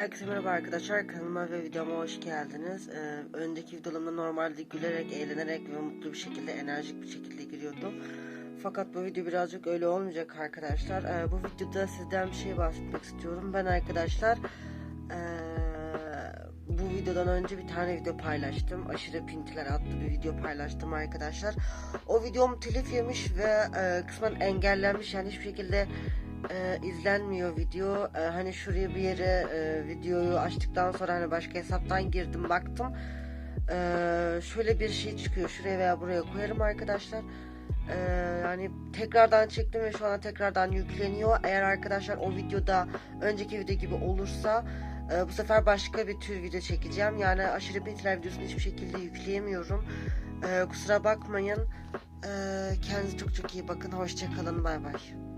Herkese merhaba arkadaşlar kanalıma ve videoma hoş geldiniz. Ee, öndeki videolarımda normalde gülerek, eğlenerek ve mutlu bir şekilde, enerjik bir şekilde giriyordum. Fakat bu video birazcık öyle olmayacak arkadaşlar. Ee, bu videoda sizden bir şey bahsetmek istiyorum. Ben arkadaşlar ee, bu videodan önce bir tane video paylaştım. Aşırı Pintiler adlı bir video paylaştım arkadaşlar. O videom telif yemiş ve ee, kısmen engellenmiş. Yani hiçbir şekilde e, izlenmiyor video. E, hani şuraya bir yere e, videoyu açtıktan sonra hani başka hesaptan girdim baktım. E, şöyle bir şey çıkıyor. Şuraya veya buraya koyarım arkadaşlar. E, yani tekrardan çektim ve şu anda tekrardan yükleniyor. Eğer arkadaşlar o videoda önceki video gibi olursa e, bu sefer başka bir tür video çekeceğim. Yani aşırı bintiler videosunu hiçbir şekilde yükleyemiyorum. E, kusura bakmayın. E, kendinize çok çok iyi bakın. Hoşçakalın. Bay bay.